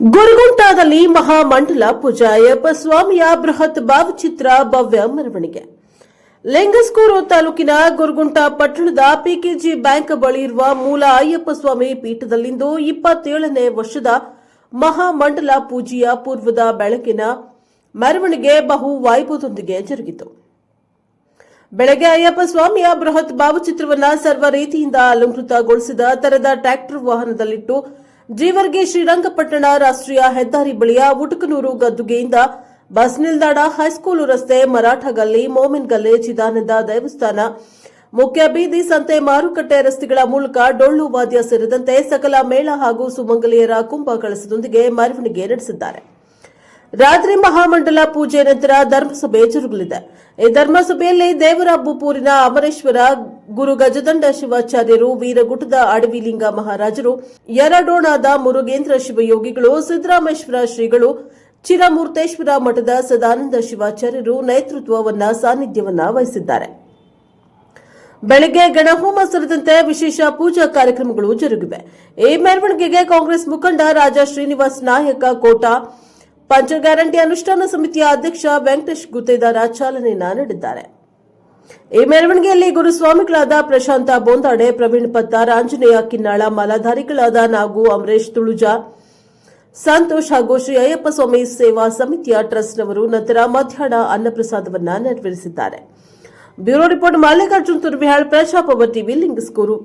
ಗುರುಗುಂಟಾದಲ್ಲಿ ಮಹಾಮಂಡಲ ಪೂಜಾಯಪ್ಪ ಸ್ವಾಮಿಯ ಬೃಹತ್ ಭಾವಚಿತ್ರ ಭವ್ಯ ಮೆರವಣಿಗೆ. ಲಿಂಗಸ್ಕೂರು ತಾಲೂಕಿನ ಗುರುಗುಂಟ ಪಟ್ಟಣದ ಪಿಕೆಜಿ ಬ್ಯಾಂಕ್ ಬಳಿ ಇರುವ ಮೂಲ ಅಯ್ಯಪ್ಪ ಸ್ವಾಮಿ ಪೀಠದಲ್ಲಿಂದು ಇಪ್ಪತ್ತೇಳನೇ ವರ್ಷದ ಮಹಾಮಂಡಲ ಪೂಜೆಯ ಪೂರ್ವದ ಬೆಳಕಿನ ಮೆರವಣಿಗೆ ಬಹು ವೈಭವದೊಂದಿಗೆ ಜರುಗಿತು. ಬೆಳಗ್ಗೆ ಅಯ್ಯಪ್ಪ ಸ್ವಾಮಿಯ ಬೃಹತ್ ಭಾವಚಿತ್ರವನ್ನು ಸರ್ವ ರೀತಿಯಿಂದ ಅಲಂಕೃತಗೊಳಿಸಿದ ತರದ ಟ್ರ್ಯಾಕ್ಟರ್ ವಾಹನದಲ್ಲಿಟ್ಟು ಜೀವರ್ಗೆ ಶ್ರೀರಂಗಪಟ್ಟಣ ರಾಷ್ಟ್ರೀಯ ಹೆದ್ದಾರಿ ಬಳಿಯ ಉಟುಕನೂರು ಗದ್ದುಗೆಯಿಂದ ಬಸ್ ನಿಲ್ದಾಣ, ಹೈಸ್ಕೂಲು ರಸ್ತೆ, ಮರಾಠಗಲ್ಲಿ, ಮೋಮಿನ್ ಗಲ್ಲಿ ಚಿದಾನಂದ ದೇವಸ್ಥಾನ. ಮುಖ್ಯ ಬೀದಿ ಸಂತೆ ಮಾರುಕಟ್ಟೆ ರಸ್ತೆಗಳ ಮೂಲಕ ಡೊಳ್ಳು ವಾದ್ಯ ಸೇರಿದಂತೆ ಸಕಲ ಮೇಳ ಹಾಗೂ ಸುಮಂಗಲಿಯರ ಕುಂಭ ಕಳಸದೊಂದಿಗೆ ಮೆರವಣಿಗೆ ನಡೆಸಿದ್ದಾರೆ. ರಾತ್ರಿ ಮಹಾಮಂಡಲ ಪೂಜೆ ನಂತರ ಧರ್ಮಸಭೆ ಜರುಗಲಿದೆ. ಈ ಧರ್ಮಸಭೆಯಲ್ಲಿ ದೇವರಾಬುಪೂರಿನ ಅಮರೇಶ್ವರ, ಗುರು ಗಜದಂಡ ಶಿವಾಚಾರ್ಯರು, ವೀರಗುಟದ ಅಡವಿಲಿಂಗ ಮಹಾರಾಜರು, ಯರಡೋಣಾದ ಮುರುಗೇಂದ್ರ ಶಿವಯೋಗಿಗಳು, ಸಿದ್ದರಾಮೇಶ್ವರ ಶ್ರೀಗಳು, ಚಿರಮೂರ್ತೇಶ್ವರ ಮಠದ ಸದಾನಂದ ಶಿವಾಚಾರ್ಯರು ನೇತೃತ್ವವನ್ನ ಸಾನ್ನಿಧ್ಯವನ್ನ ವಹಿಸಿದ್ದಾರೆ. ಬೆಳಗ್ಗೆ ಗಣಹೋಮ ಸೇರಿದಂತೆ ವಿಶೇಷ ಪೂಜಾ ಕಾರ್ಯಕ್ರಮಗಳು ಜರುಗಿವೆ. ಈ ಮೆರವಣಿಗೆಗೆ ಕಾಂಗ್ರೆಸ್ ಮುಖಂಡ ರಾಜಾ ಶ್ರೀನಿವಾಸ್ ನಾಯಕ ಕೋಟ ಪಂಚ ಗ್ಯಾರಂಟಿ ಅನುಷ್ಠಾನ ಸಮಿತಿಯ ಅಧ್ಯಕ್ಷ ವೆಂಕಟೇಶ್ ಗುತ್ತೇದಾರ ಚಾಲನೆ ನೀಡಿದ್ದಾರೆ. ಈ ಮೆರವಣಿಗೆಯಲ್ಲಿ ಗುರುಸ್ವಾಮಿಗಳಾದ ಪ್ರಶಾಂತ ಬೋಂದಾಡೆ, ಪ್ರವೀಣ್ ಪತ್ತಾರ್, ಆಂಜನೇಯ ಕಿನ್ನಾಳ, ಮಾಲಾಧಾರಿಗಳಾದ ನಾಗು, ಅಮರೇಶ್ ತುಳುಜಾ, ಸಂತೋಷ್ ಹಾಗೂ ಶ್ರೀ ಅಯ್ಯಪ್ಪ ಸ್ವಾಮಿ ಸೇವಾ ಸಮಿತಿಯ ಟ್ರಸ್ಟ್ನವರು ನಂತರ ಮಧ್ಯಾಹ್ನ ಅನ್ನಪ್ರಸಾದವನ್ನು ನೆರವೇರಿಸಿದ್ದಾರೆ. ಬ್ಯೂರೋ ರಿಪೋರ್ಟ್, ಮಲ್ಲಿಕಾರ್ಜುನ್ ತುರ್ಬಿಹಾಳ್ ಪ್ರಜಾಪವ ಟಿವಿ, ಲಿಂಗಸ್ಕೂರು.